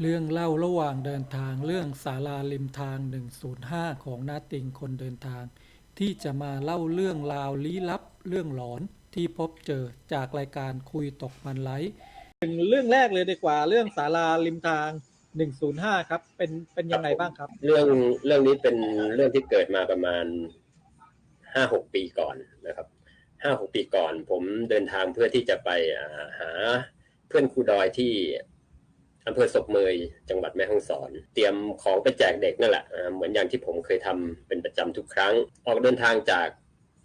เรื่องเล่าระหว่างเดินทางเรื่องศาลาริมทาง 105 ของนาติงคนเดินทาง ที่จะมาเล่าเรื่องราวลี้ลับเรื่องหลอนที่พบเจอจากรายการคุยตกมันไลฟ์ถึงเรื่องแรกเลยดีกว่าเรื่องศาลาริมทาง 105 ครับ เป็นเป็นยังไงบ้างครับ เรื่องเรื่องนี้เป็นเรื่องที่เกิดมาประมาณห้าหกปีก่อนนะครับห้าหกปีก่อน ผมเดินทางเพื่อที่จะไปอ่าหาเพื่อนครูดอยที่ อำเภอศพเมยจังหวัดแม่ฮ่องสอน เตรียมของไปแจกเด็กนั่นแหละเหมือนอย่างที่ผมเคยทำเป็นประจำทุกครั้ง ออกเดินทางจาก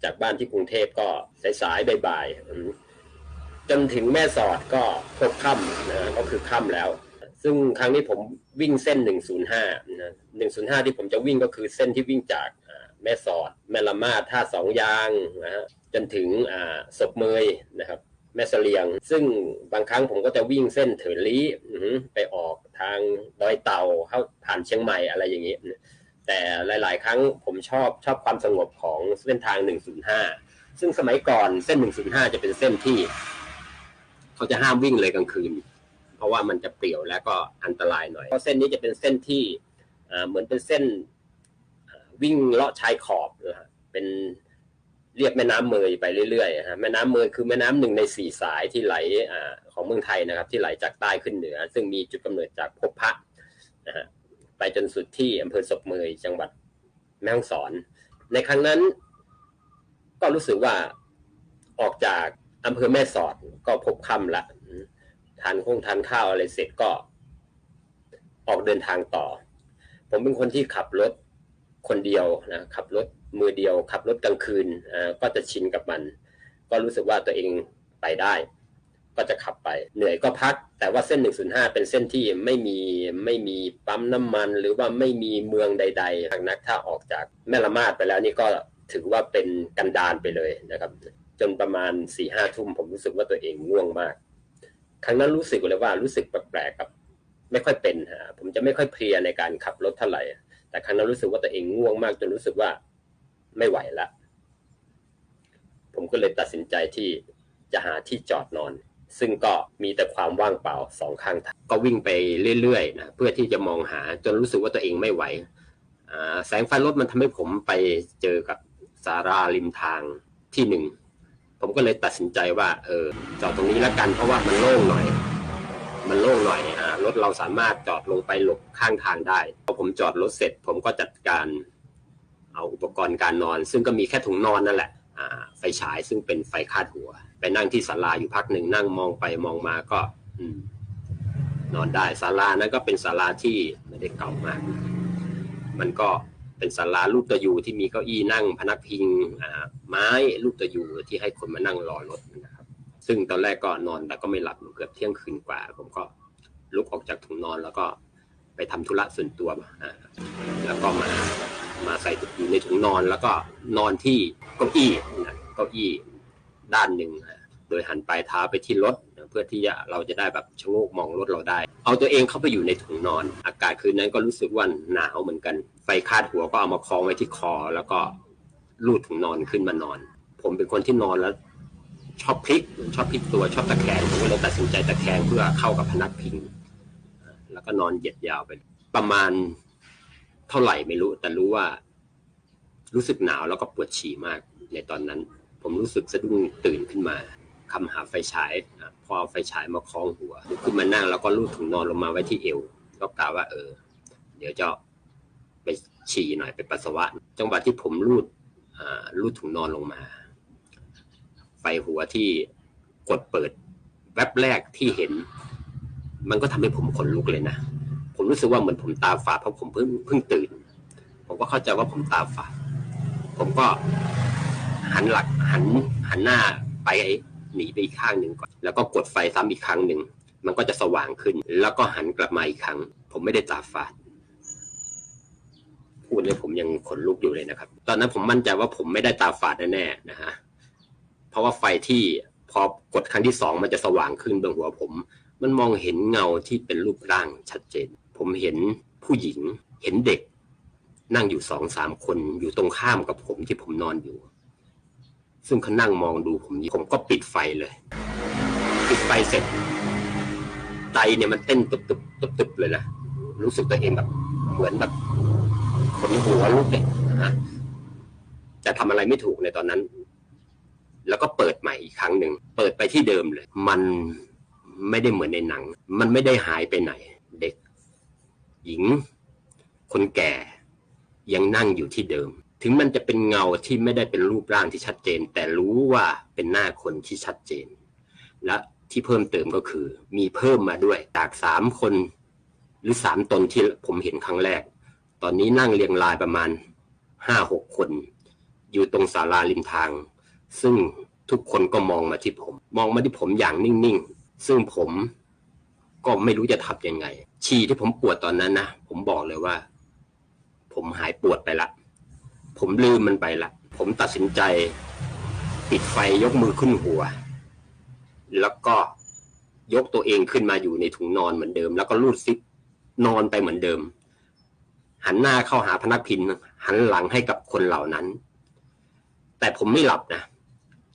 จากบ้านที่กรุงเทพก็สายๆบ่ายๆจนถึงแม่สอดก็พบค่ำนะก็คือค่ำแล้ว ซึ่งครั้งนี้ผมวิ่งเส้น 105นะ105 ที่ผมจะวิ่งก็คือเส้นที่วิ่งจากแม่สอด แม่ละมาดท่าสองยางนะฮะจนถึงศพเมยนะครับ แม่เสลียง ซึ่งบางครั้งผมก็จะวิ่งเส้นเถินลี้ไปออกทางดอยเต่าเข้าผ่านเชียงใหม่อะไรอย่างนี้แต่หลาย ๆ ครั้งผมชอบชอบความสงบของเส้นทาง 105 ซึ่งสมัยก่อนเส้น 105 จะเป็นเส้นที่ เขาจะห้ามวิ่งเลยกลางคืน เพราะว่ามันจะเปรี่ยวแล้วก็อันตรายหน่อย เพราะเส้นนี้จะเป็นเส้นที่เหมือนเป็นเส้นวิ่งเลาะชายขอบนะฮะเป็น เรียบแม่น้ำเมยไปเรื่อยๆฮะแม่น้ำเมยคือแม่น้ำหนึ่งในสี่สายที่ไหลอของเมืองไทยนะครับ ที่ไหลจากใต้ขึ้นเหนือ ซึ่งมีจุดกำเนิดจากพบพระนะฮะไปจนสุดที่อำเภอศพเมยจังหวัดแม่ฮ่องสอน ในครั้งนั้น ก็รู้สึกว่าออกจากอำเภอแม่สอดก็พบค่ำละทานคงทานข้าวอะไรเสร็จก็ ออกเดินทางต่อ ผมเป็นคนที่ขับรถคนเดียวนะขับรถ มือเดียวขับรถกลางคืนก็จะชินกับมัน ก็รู้สึกว่าตัวเองไปได้ ก็จะขับไป เหนื่อยก็พัก แต่ว่าเส้น 105 เป็นเส้นที่ไม่มีไม่มีปั๊มน้ำมัน หรือว่าไม่มีเมืองใดๆทางนักถ้าออกจากแม่ละมาดไปแล้วนี่ก็ถือว่าเป็นกันดานไปเลยนะครับ จนประมาณ4ี่ห้าทุ่มผมรู้สึกว่าตัวเองง่วงมาก ครั้งนั้นรู้สึกเลยว่ารู้สึกแปลกๆกับ ไม่ค่อยเป็นฮะผมจะไม่ค่อยเพลียในการขับรถเท่าไหร่แต่ครั้งนั้นรู้สึกว่าตัวเองง่วงมากจนรู้สึกว่า ไม่ไหวละ ผมก็เลยตัดสินใจที่จะหาที่จอดนอน ซึ่งก็มีแต่ความว่างเปล่าสองข้างทางก็วิ่งไปเรื่อยๆนะเพื่อที่จะมองหาจนรู้สึกว่าตัวเองไม่ไหวแสงไฟรถมันทำให้ผมไปเจอกับสาราริมทางที่หนึ่งผมก็เลยตัดสินใจว่าเออจอดตรงนี้แล้วกันเพราะว่ามันโล่งหน่อย มันโล่งหน่อยอ่ารถเราสามารถจอดลงไปหลบข้างทางได้พอผมจอดรถเสร็จ ผมก็จัดการ เอาอุปกรณ์การนอน ซึ่งก็มีแค่ถุงนอนนั่นแหละไฟฉายซึ่งเป็นไฟคาดหัว ไปนั่งที่ศาลาอยู่พักหนึ่งนั่งมองไปมองมาก็อนอนได้ศาลานั้นก็เป็นศาลาที่ไม่ได้เก่ามาก มันก็เป็นศาลารูปตัวยูที่มีเก้าอี้นั่ง พนักพิงไม้รูปตัวยูที่ให้คนมานั่งรอรถนะครับ ซึ่งตอนแรกก็นอนแต่ก็ไม่หลับเกือบเที่ยงคืนกว่า ผมก็ลุกออกจากถุงนอนแล้วก็ไปทำธุระส่วนตัวแล้วก็มา มาใส่อยู่ในถุงนอนแล้วก็นอนที่เก้าอี้นะเก้าอี้ด้านหนึ่งโดยหันปลายเท้าไปที่รถเพื่อที่จะเราจะได้แบบชะโงกมองรถเราได้ เอาตัวเองเข้าไปอยู่ในถุงนอน อากาศคืนนั้นก็รู้สึกว่าหนาวเหมือนกัน ไฟคาดหัวก็เอามาคล้องไว้ที่คอ แล้วก็ลูดถุงนอนขึ้นมานอน ผมเป็นคนที่นอนแล้ว ชอบพลิกชอบพลิกตัวชอบตะแคงผมก็เลยตัดสินใจตะแคงเพื่อเข้ากับพนักพิงแล้วก็นอนเหยียดยาวไปประมาณ เท่าไหร่ไม่รู้ แต่รู้ว่า รู้สึกหนาวแล้วก็ปวดฉี่มาก ในตอนนั้น ผมรู้สึกสะดุ้งตื่นขึ้นมาคำหาไฟฉายพอเอาไฟฉายมาคล้องหัวลุกขึ้นมานั่งแล้วก็ลูดถุงนอนลงมาไว้ที่เอวก็กล่าวว่า เออ เดี๋ยวจะไปฉี่หน่อยไปปัสสาวะ จังหวะที่ผมลูดอ่าลูดถุงนอนลงมา ไฟหัวที่กดเปิด แวบแรกที่เห็น มันก็ทำให้ผมขนลุกเลยนะ ผมรู้สึกว่าเหมือนผมตาฝาดเพราะผมเพิ่งเพิ่งตื่น ผมก็เข้าใจว่าผมตาฝาดผมก็หันหลักหันหันหน้าไปหนีไปอีกข้างหนึ่งก่อน แล้วก็กดไฟซ้ำอีกครั้งหนึ่ง มันก็จะสว่างขึ้น แล้วก็หันกลับมาอีกครั้ง ผมไม่ได้ตาฝาดพูดเลยผมยังขนลุกอยู่เลยนะครับ ตอนนั้นผมมั่นใจว่าผมไม่ได้ตาฝาดแน่ๆนะฮะเพราะว่าไฟที่พอกดครั้งที่สองมันจะสว่างขึ้นบนหัวผม มันมองเห็นเงาที่เป็นรูปร่างชัดเจน ผมเห็นผู้หญิงเห็นเด็ก นั่งอยู่สองสามคนอยู่ตรงข้ามกับผมที่ผมนอนอยู่ ซึ่งเขานั่งมองดูผมอยู่ผมก็ปิดไฟเลย ปิดไฟเสร็จผใจเนี่ยมันเต้นตุบตุบตุบตุบเลยนะรู้สึกตัวเองแบบเหมือนแบบขนหัวลุกเลยนะฮะจะทำอะไรไม่ถูกในตอนนั้น แล้วก็เปิดใหม่อีกครั้งหนึ่งเปิดไปที่เดิมเลย มันไม่ได้เหมือนในหนัง มันไม่ได้หายไปไหน เด็ก หญิง คนแก่ ยังนั่งอยู่ที่เดิม ถึงมันจะเป็นเงาที่ไม่ได้เป็นรูปร่างที่ชัดเจน แต่รู้ว่าเป็นหน้าคนที่ชัดเจน และที่เพิ่มเติมก็คือ มีเพิ่มมาด้วยจากสามคน หรือสามตนที่ผมเห็นครั้งแรก ตอนนี้นั่งเรียงรายประมาณห้าหกคน อยู่ตรงศาลาริมทาง ซึ่งทุกคนก็มองมาที่ผม มองมาที่ผมอย่างนิ่งๆ ซึ่งผม ก็ไม่รู้จะทำยังไง ฉี่ที่ผมปวดตอนนั้นนะ ผมบอกเลยว่า ผมหายปวดไปละ ผมลืมมันไปละ ผมตัดสินใจ ปิดไฟยกมือขึ้นหัว แล้วก็ยกตัวเองขึ้นมาอยู่ในถุงนอนเหมือนเดิม แล้วก็รูดซิปนอนไปเหมือนเดิม หันหน้าเข้าหาพนักพิงหันหลังให้กับคนเหล่านั้น แต่ผมไม่หลับนะ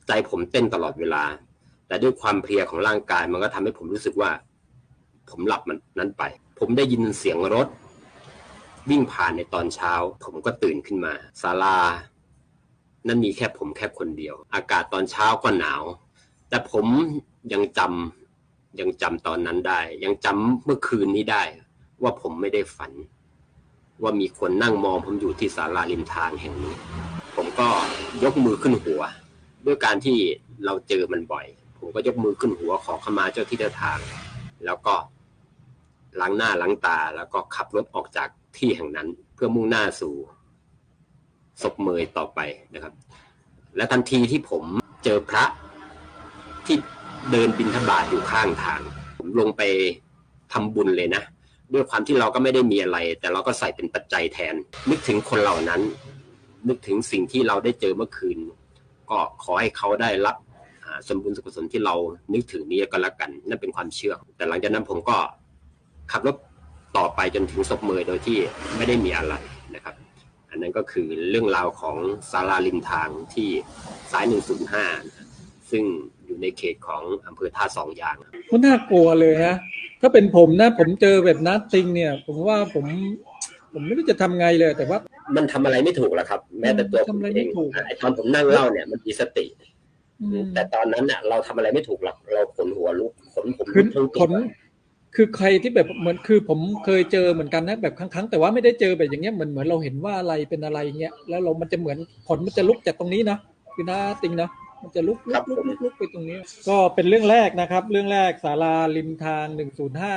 ใจผมเต้นตลอดเวลา แต่ด้วยความเพลียของร่างกายมันก็ทำให้ผมรู้สึกว่า ผมหลับมันนั้นไป ผมได้ยินเสียงรถ วิ่งผ่านในตอนเช้า ผมก็ตื่นขึ้นมาศาลา นั่นมีแค่ผมแค่คนเดียว อากาศตอนเช้าก็หนาว แต่ผมยังจำยังจำตอนนั้นได้ ยังจำเมื่อคืนนี้ได้ ว่าผมไม่ได้ฝัน ว่ามีคนนั่งมองผมอยู่ที่ศาลาริมทางแห่งนี้ ผมก็ยกมือขึ้นหัว ด้วยการที่เราเจอมันบ่อย ผมก็ยกมือขึ้นหัวขอขมาเจ้าที่เจ้าทาง แล้วก็ ล้างหน้าล้างตาแล้วก็ขับรถออกจากที่แห่งนั้น เพื่อมุ่งหน้าสู่ศพเมยต่อไปนะครับ และทันทีที่ผมเจอพระที่เดินบินทบาทอยู่ข้างทาง ผมลงไปทำบุญเลยนะ ด้วยความที่เราก็ไม่ได้มีอะไร แต่เราก็ใส่เป็นปัจจัยแทน นึกถึงคนเหล่านั้น นึกถึงสิ่งที่เราได้เจอเมื่อคืน ก็ขอให้เขาได้รับสมบูรณ์สุขสนที่เรานึกถึงนี้ก็แล้วกัน นั่นเป็นความเชื่อ แต่หลังจากนั้นผมก็ ขับรถต่อไปจนถึงศพเมยโดยที่ไม่ได้มีอะไรนะครับ อันนั้นก็คือเรื่องราวของศาลาริมทางที่สาย 105 ซึ่งอยู่ในเขตของอำเภอท่าสองยางก็น่ากลัวเลยฮะ ถ้าเป็นผมนะ ผมเจอแบบนัดติงเนี่ย ผมว่าผมผมไม่รู้จะทำไงเลยแต่ว่า มันทำอะไรไม่ถูกหรอกครับ แม้แต่ตัวผมทำอะไรเอไม่งถูกไอ้ตอนผมนั่งเล่าเนี่ยมันมีสติอืมแต่ตอนนั้นเนี่ยเราทำอะไรไม่ถูกหรอกเราขนหัวลุกขนผมคือลุกทั้งขตัวน คือใครที่แบบเหมือนคือผมเคยเจอเหมือนกันนะแบบครั้งๆแต่ว่าไม่ได้เจอแบบอย่างเงี้ยเหมือนเหมือนเราเห็นว่าอะไรเป็นอะไรเงี้ยแล้วเรามันจะเหมือนขนมันจะลุกจากตรงนี้นะคือหน้าติงนะมันจะลุกลุกลุกลุกลุกไปตรงนี้ ก็เป็นเรื่องแรกนะครับ เรื่องแรกศาลาริมทางหนึ่งศูนย์ห้า